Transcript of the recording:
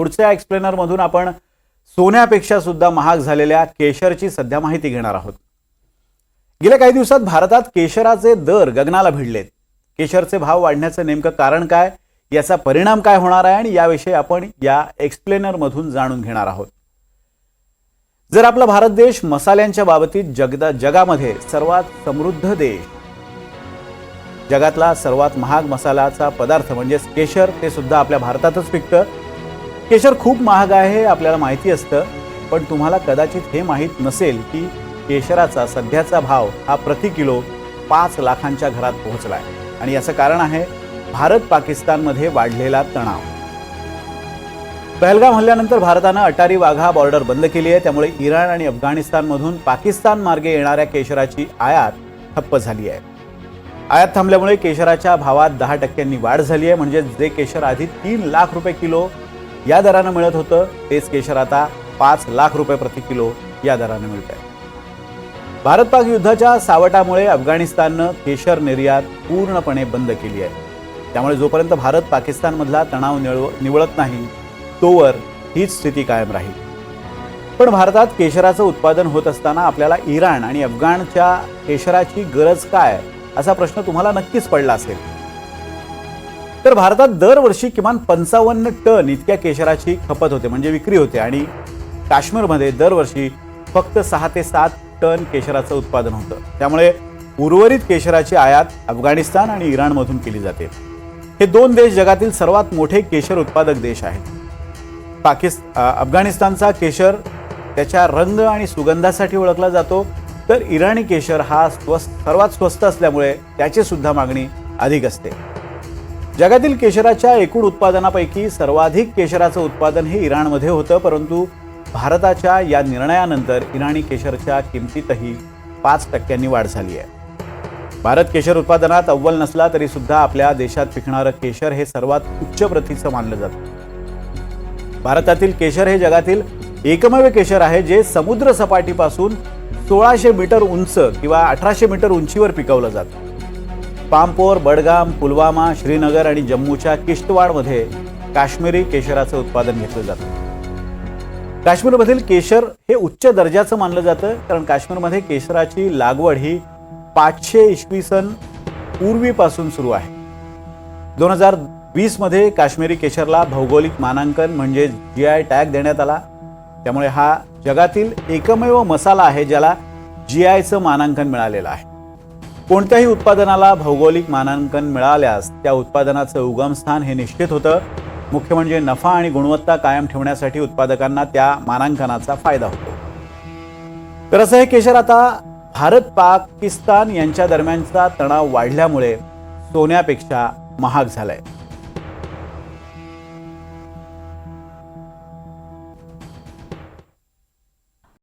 पुढच्या एक्सप्लेनरमधून आपण सोन्यापेक्षा सुद्धा महाग झालेल्या केशरची सध्या माहिती घेणार आहोत. गेल्या काही दिवसात भारतात केशराचे दर गगनाला भिडलेत. केशरचे भाव वाढण्याचं नेमकं कारण काय याचा परिणाम काय होणार आहे आणि याविषयी आपण या एक्सप्लेनरमधून जाणून घेणार आहोत. जर आपला भारत देश मसाल्यांच्या बाबतीत जगदा जगामध्ये सर्वात समृद्ध देश जगातला सर्वात महाग मसाल्याचा पदार्थ म्हणजेच केशर ते सुद्धा आपल्या भारतातच पिकतं. केशर खूप महाग आहे हे आपल्याला माहिती असतं. पण तुम्हाला कदाचित हे माहीत नसेल की केशराचा सध्याचा भाव हा प्रति किलो पाच लाखांच्या घरात पोहोचला आहे आणि याचं कारण आहे भारत पाकिस्तानमध्ये वाढलेला तणाव. पहलगाम हल्ल्यानंतर भारतानं अटारी वाघा बॉर्डर बंद केली आहे. त्यामुळे इराण आणि अफगाणिस्तानमधून पाकिस्तान मार्गे येणाऱ्या केशराची आयात ठप्प झाली आहे. आयात थांबल्यामुळे केशराच्या भावात दहा टक्क्यांनी वाढ झाली आहे. म्हणजे जे केशर आधी तीन लाख रुपये किलो या दरानं मिळत होतं. तेच केशर आता पाच लाख रुपये प्रति किलो या दरानं मिळत आहे. भारत पाक युद्धाच्या सावटामुळे अफगाणिस्ताननं केशर निर्यात पूर्णपणे बंद केली आहे. त्यामुळे जोपर्यंत भारत पाकिस्तानमधला तणाव निळव निवळत नाही तोवर हीच स्थिती कायम राहील. पण भारतात केशराचं उत्पादन होत असताना आपल्याला इराण आणि अफगाणच्या केशराची गरज काय? असा प्रश्न तुम्हाला नक्कीच पडला असेल. तर भारतात दरवर्षी किमान पंचावन्न टन इतक्या केशराची खपत होते म्हणजे विक्री होते. आणि काश्मीरमध्ये दरवर्षी फक्त सहा ते सात टन केशराचं उत्पादन होतं. त्यामुळे उर्वरित केशराची आयात अफगाणिस्तान आणि इराणमधून केली जाते. हे दोन देश जगातील सर्वात मोठे केशर उत्पादक देश आहेत. पाकिस्तान अफगाणिस्तानचा केशर त्याच्या रंग आणि सुगंधासाठी ओळखला जातो. तर इराणी केशर हा स्वस्त सर्वात स्वस्त असल्यामुळे त्याची सुद्धा मागणी अधिक असते. जगातील केशराच्या एकूण उत्पादनापैकी सर्वाधिक केशराचं उत्पादन हे इराणमध्ये होतं परंतु भारताच्या या निर्णयानंतर इराणी केशरच्या किमतीतही पाच टक्क्यांनी वाढ झाली आहे. भारत केशर उत्पादनात अव्वल नसला तरी सुद्धा आपल्या देशात पिकणारं केशर हे सर्वात उच्च प्रतीचं मानलं जातं. भारतातील केशर हे जगातील एकमेव केशर आहे जे समुद्र सपाटीपासून सोळाशे मीटर उंच किंवा अठराशे मीटर उंचीवर पिकवलं जातं. पामपोर बडगाम पुलवामा श्रीनगर आणि जम्मूच्या किश्तवाडमध्ये काश्मीरी केशराचं उत्पादन घेतलं जातं. काश्मीरमधील केशर हे उच्च दर्जाचं मानलं जातं कारण काश्मीरमध्ये केशराची लागवड ही पाचशे इसवी सन पूर्वीपासून सुरू आहे. दोन हजार वीसमध्ये काश्मीरी केशरला भौगोलिक मानांकन म्हणजे जी आय टॅग देण्यात आला. त्यामुळे हा जगातील एकमेव मसाला आहे ज्याला जी आयचं मानांकन मिळालेलं आहे. कोणत्याही उत्पादनाला भौगोलिक मानांकन मिळाल्यास त्या उत्पादनाचं उगमस्थान हे निश्चित होतं. मुख्य म्हणजे नफा आणि गुणवत्ता कायम ठेवण्यासाठी उत्पादकांना त्या मानांकनाचा फायदा होतो. तर असं हे केशर आता भारत पाकिस्तान यांच्या दरम्यानचा तणाव वाढल्यामुळे सोन्यापेक्षा महाग झालाय.